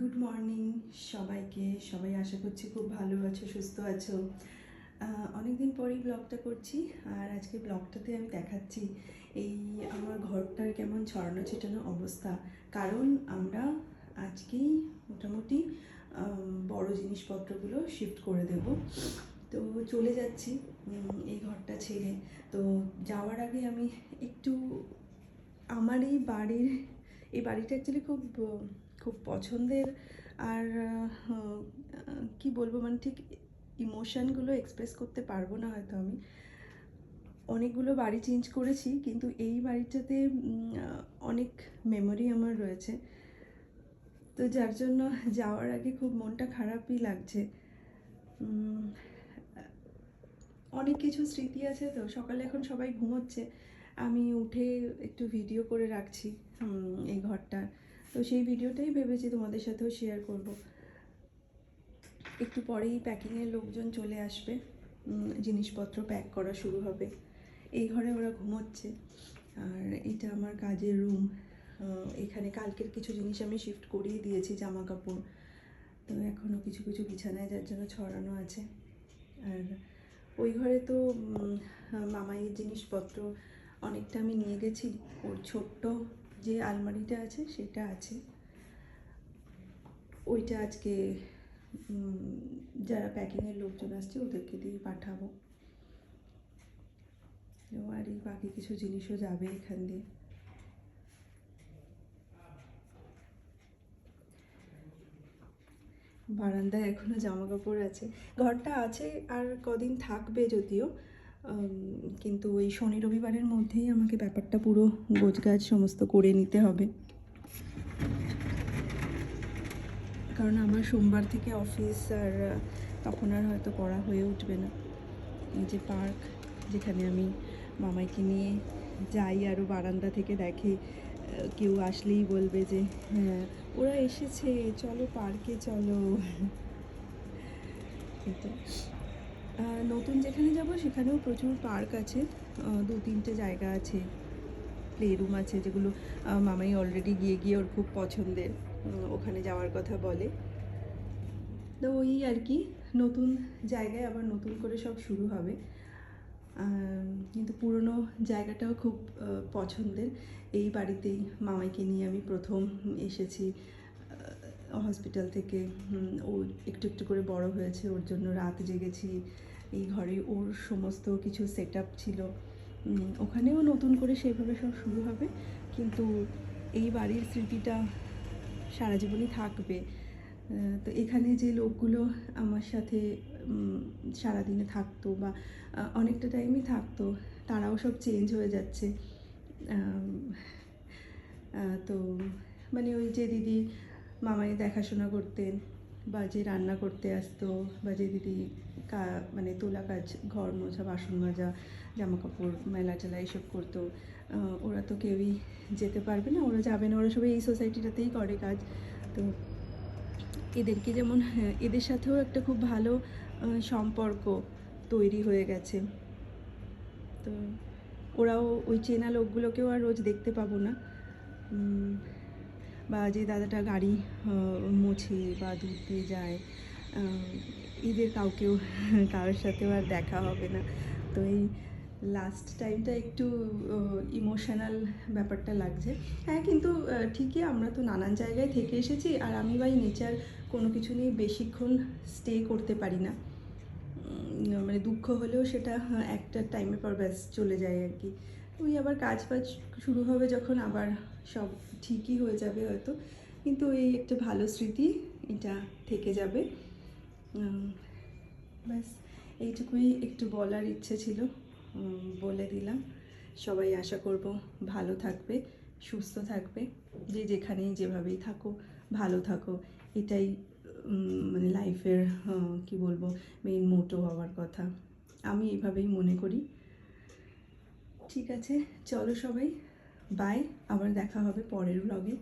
Good morning সবাইকে। সবাই আশা করছি খুব ভালো আছো, সুস্থ আছো। অনেক দিন পরেই ব্লগটা করছি আর আজকে ব্লগটাতে আমি দেখাচ্ছি এই আমার ঘরটার কেমন ছড়ানো ছিটানো অবস্থা। কারণ আমরা আজকেই মোটামুটি বড় জিনিসপত্রগুলো শিফট করে দেব। তো চলে যাচ্ছি এই ঘরটা ছেড়ে। তো যাওয়ার আগে আমি একটু আমার এই বাড়ির, এই বাড়িটা অ্যাকচুয়ালি খুব খুব পছন্দের আর কি বলব মানে ঠিক ইমোশানগুলো এক্সপ্রেস করতে পারব না হয়তো আমি। অনেকগুলো বাড়ি চেঞ্জ করেছি, কিন্তু এই বাড়িটাতে অনেক মেমোরি আমার রয়েছে। তো যার জন্য যাওয়ার আগে খুব মনটা খারাপই লাগছে। অনেক কিছু স্মৃতি আছে তো, সকালে এখন সবাই ঘুমোচ্ছে। আমি উঠে একটু ভিডিও করে রাখছি এই ঘরটা। সেই ভিডিওটাই ভেবেছি তোমাদের সাথেও শেয়ার করব। একটু পরেই প্যাকিংয়ের লোকজন চলে আসবে। জিনিসপত্র প্যাক করা শুরু হবে। এই ঘরে ওরা ঘুমোচ্ছে। আর এটা আমার কাজের রুম এখানে কালকের কিছু জিনিস আমি শিফট করিয়ে দিয়েছি জামা কাপড় তো এখনও কিছু কিছু বিছানায় যার জন্য ছড়ানো আছে। আর ওই ঘরে তো মামাইয়ের জিনিসপত্র অনেকটা আমি নিয়ে গেছি। ওর ছোট্ট যে আলমারিটা আছে, সেটা আছে। ওইটা আজকে যারা প্যাকিংয়ের লোকজন আসছে, ওদেরকে দিয়ে পাঠাবো। আর এই বাকি কিছু জিনিসও যাবে এখান দিয়ে। বারান্দায় এখনও জামা কাপড় আছে। ঘরটা আছে আর কদিন থাকবে যদিও কিন্তু ওই শনি রবিবারের মধ্যেই আমাকে ব্যাপারটা পুরো গোছগাছ সমস্ত করে নিতে হবে। কারণ আমার সোমবার থেকে অফিস আর তখন আর হয়তো করা হয়ে উঠবে না। এই যে পার্ক, যেখানে আমি মামাইকে নিয়ে যাই আরও বারান্দা থেকে দেখে কেউ আসলেই বলবে যে হ্যাঁ ওরা এসেছে, চলো পার্কে চলো। এটা নতুন যেখানে যাব সেখানেও প্রচুর পার্ক আছে। দু তিনটে জায়গা আছে প্লে রুম আছে যেগুলো মামাই অলরেডি গিয়ে গিয়ে ওর খুব পছন্দের ওখানে যাওয়ার কথা বলে। তো ওই আর কি, নতুন জায়গায় আবার নতুন করে সব শুরু হবে। কিন্তু পুরনো জায়গাটাও খুব পছন্দের। এই বাড়িতেই মামাইকে নিয়ে আমি প্রথম এসেছি। হসপিটাল থেকে ও একটু একটু করে বড় হয়েছে, ওর জন্য রাত জেগেছি, এই ঘরে ওর সমস্ত কিছু সেট ছিল। ওখানেও নতুন করে সেইভাবে সব শুরু হবে, কিন্তু এই বাড়ির স্মৃতিটা সারা জীবনই থাকবে। তো এখানে যে লোকগুলো আমার সাথে সারাদিনে থাকতো বা অনেকটা টাইমই থাকতো, তারাও সব চেঞ্জ হয়ে যাচ্ছে। তো মানে ওই যে দিদি মামাই দেখাশোনা করতেন বা যে রান্না করতে আসতো বা যে দিদি কা মানে তোলা কাজ ঘর মোছা বাসন মাজা জামা কাপড় মেলা টেলা এইসব করতো। ওরা তো কেউই যেতে পারবে না ওরা যাবে না ওরা সবাই এই সোসাইটিটাতেই করে কাজ। তো এদেরকে যেমন হ্যাঁ, এদের সাথেও একটা খুব ভালো সম্পর্ক তৈরি হয়ে গেছে। তো ওরাও ওই চেনা লোকগুলোকেও আর রোজ দেখতে পাবো না। বা যে দাদাটা গাড়ি মোছে বা দুধ দিয়ে যায় এদের কাউকেও কারোর সাথেও আর দেখা হবে না। তো এই লাস্ট টাইমটা একটু ইমোশনাল ব্যাপারটা লাগছে। হ্যাঁ কিন্তু ঠিকই আমরা তো নানান জায়গায় থেকে এসেছি আর আমি বাই নেচার কোনো কিছু নিয়ে বেশিক্ষণ স্টে করতে পারি না। মানে দুঃখ হলেও সেটা হ্যাঁ, একটা টাইমের পর ব্যাস চলে যায় আর কি। ওই আবার কাজ বাজ শুরু হবে যখন আবার সব ঠিকই হয়ে যাবে হয়তো। কিন্তু এই একটা ভালো স্মৃতি এটা থেকে যাবে। ব্যাস, এইটুকুই একটু বলার ইচ্ছে ছিল বলে দিলাম। সবাই আশা করব ভালো থাকবে, সুস্থ থাকবে। যে যেখানেই যেভাবেই থাকো, ভালো থাকো। এটাই মানে লাইফের কি বলব মেইন মোটো হওয়ার কথা। আমি এভাবেই মনে করি। ঠিক আছে চলো সবাই বাই আবার দেখা হবে পরের ব্লগে